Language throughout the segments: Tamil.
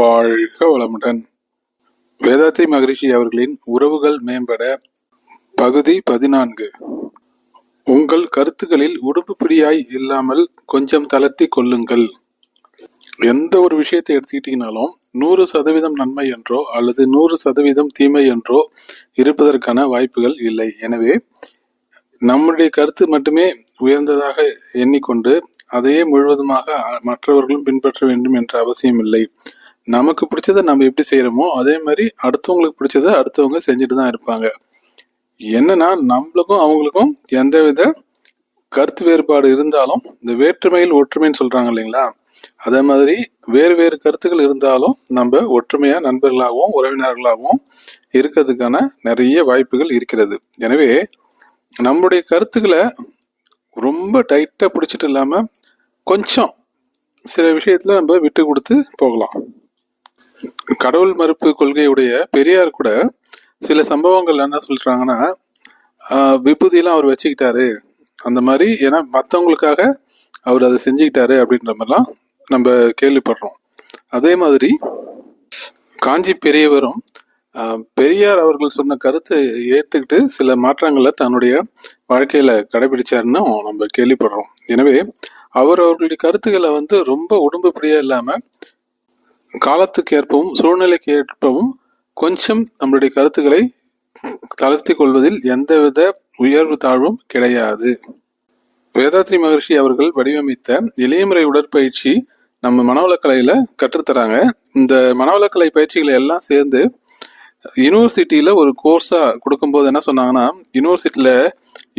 வாழ்க வளமுடன். வேதாத்தி மகரிஷி அவர்களின் உறவுகள் மேம்பட. பகுதி பதினான்கு. உங்கள் கருத்துக்களில் உடுப்புப்பிடியாய் இல்லாமல் கொஞ்சம் தளர்த்தி கொள்ளுங்கள். எந்த ஒரு விஷயத்தை எடுத்துக்கிட்டீங்கனாலும் நூறு சதவீதம் நன்மை என்றோ அல்லது நூறு சதவீதம் தீமை என்றோ இருப்பதற்கான வாய்ப்புகள் இல்லை. எனவே நம்முடைய கருத்து மட்டுமே உயர்ந்ததாக எண்ணிக்கொண்டு அதையே முழுவதுமாக மற்றவர்களும் பின்பற்ற வேண்டும் என்ற அவசியம் இல்லை நமக்கு பிடிச்சதை நம்ம எப்படி செய்கிறோமோ அதே மாதிரி அடுத்தவங்களுக்கு பிடிச்சதை அடுத்தவங்க செஞ்சுட்டு தான் இருப்பாங்க. என்னன்னா நம்மளுக்கும் அவங்களுக்கும் எந்தவித கருத்து வேறுபாடு இருந்தாலும் இந்த வேற்றுமையில் ஒற்றுமைன்னு சொல்கிறாங்க இல்லைங்களா? அதே மாதிரி வேறு வேறு கருத்துக்கள் இருந்தாலும் நம்ம ஒற்றுமையாக நண்பர்களாகவும் உறவினர்களாகவும் இருக்கிறதுக்கான நிறைய வாய்ப்புகள் இருக்கிறது. எனவே நம்முடைய கருத்துக்களை ரொம்ப டைட்டாக பிடிச்சிட்டு இல்லாமல் கொஞ்சம் சில விஷயத்தில் நம்ம விட்டு கொடுத்து போகலாம். கடவுள் மறுப்பு கொள்கையுடைய பெரியார் கூட சில சம்பவங்கள் என்ன சொல்றாங்கன்னா விபூதியெல்லாம் அவர் வச்சுக்கிட்டாரு. அந்த மாதிரி ஏன்னா மற்றவங்களுக்காக அவர் அதை செஞ்சுக்கிட்டாரு அப்படின்ற மாதிரிலாம் நம்ம கேள்விப்படுறோம். அதே மாதிரி காஞ்சி பெரியவரும் ஆஹ், பெரியார் அவர்கள் சொன்ன கருத்தை ஏற்றுக்கிட்டு சில மாற்றங்களை தன்னுடைய வாழ்க்கையில கடைபிடிச்சாருன்னு நம்ம கேள்விப்படுறோம். எனவே அவர் அவர்களுடைய கருத்துக்களை வந்து ரொம்ப உடம்புப்படியா இல்லாம காலத்துக்கு ஏற்பவும் சூழ்நிலைக்கு ஏற்பவும் கொஞ்சம் நம்மளுடைய கருத்துக்களை தளர்த்தி கொள்வதில் எந்தவித உயர்வு தாழ்வும் கிடையாது. வேதாத்ரி மகர்ஷி அவர்கள் வடிவமைத்த இளையமுறை உடற்பயிற்சி நம்ம மனவளக்கலையில் கற்றுத்தராங்க. இந்த மனவளக்கலை பயிற்சிகளை எல்லாம் சேர்ந்து யூனிவர்சிட்டியில் ஒரு கோர்ஸாக கொடுக்கும்போது என்ன சொன்னாங்கன்னா யூனிவர்சிட்டியில்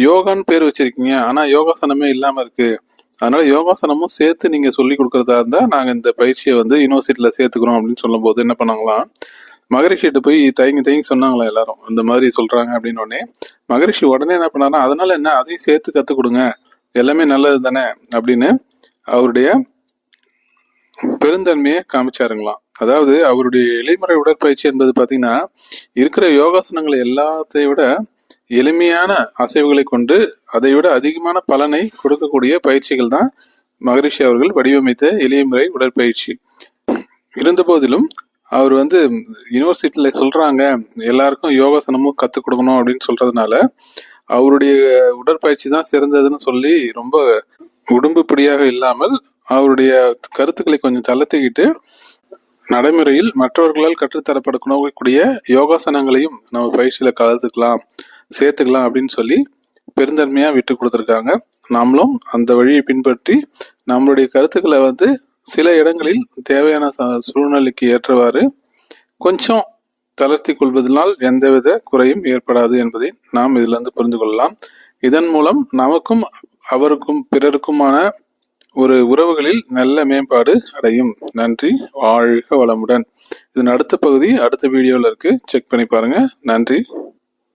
யோகான்னு பேர் வச்சுருக்கீங்க. ஆனால் யோகாசனமே இல்லாமல் இருக்குது அதனால யோகாசனமும் சேர்த்து நீங்க சொல்லி கொடுக்கறதா இருந்தா நாங்க இந்த பயிற்சியை வந்து யூனிவர்சிட்டியில சேர்த்துக்கிறோம் அப்படின்னு சொல்லும்போது என்ன பண்ணாங்களாம்? மகரிஷிகிட்ட போய் தயங்கி தயங்கி சொன்னாங்களா எல்லாரும். இந்த மாதிரி சொல்றாங்க அப்படின்னு உடனே மகரிஷி உடனே என்ன பண்ணாருன்னா அதனால என்ன அதையும் சேர்த்து கத்துக் கொடுங்க. எல்லாமே நல்லது தானே அப்படின்னு அவருடைய பெருந்தன்மையை காமிச்சாருங்களாம். அதாவது அவருடைய இளைமுறை உடற்பயிற்சி என்பது பார்த்தீங்கன்னா இருக்கிற யோகாசனங்களை எல்லாத்தையும் விட எளிமையான அசைவுகளை கொண்டு அதை விட அதிகமான பலனை கொடுக்கக்கூடிய பயிற்சிகள் தான் மகரிஷி அவர்கள் வடிவமைத்த எளிய முறை உடற்பயிற்சி. இருந்த போதிலும் அவர் வந்து யூனிவர்சிட்டியில சொல்றாங்க எல்லாருக்கும் யோகாசனமும் கத்துக் கொடுக்கணும் அப்படின்னு சொல்றதுனால அவருடைய உடற்பயிற்சி தான் சிறந்ததுன்னு சொல்லி ரொம்ப உடம்புப்படியாக இல்லாமல் அவருடைய கருத்துக்களை கொஞ்சம் தளர்த்திக்கிட்டு நடைமுறையில் மற்றவர்களால் கற்றுத்தரப்படக்கூடிய யோகாசனங்களையும் நம்ம பயிற்சியில கலந்துக்கலாம். சேர்த்துக்கலாம் அப்படின்னு சொல்லி பெருந்தன்மையாக விட்டு கொடுத்துருக்காங்க. நாமளும் அந்த வழியை பின்பற்றி நம்மளுடைய கருத்துக்களை வந்து சில இடங்களில் தேவையான ச- சூழ்நிலைக்கு ஏற்றவாறு கொஞ்சம் தளர்த்தி கொள்வதனால் எந்தவித குறையும் ஏற்படாது என்பதை நாம் இதிலிருந்து புரிந்து கொள்ளலாம். இதன் மூலம் நமக்கும் அவருக்கும் பிறருக்குமான ஒரு உறவுகளில் நல்ல மேம்பாடு அடையும். நன்றி வாழ்க வளமுடன். இதன் அடுத்த பகுதி அடுத்த வீடியோவில் இருக்கு. செக் பண்ணி பாருங்க. நன்றி.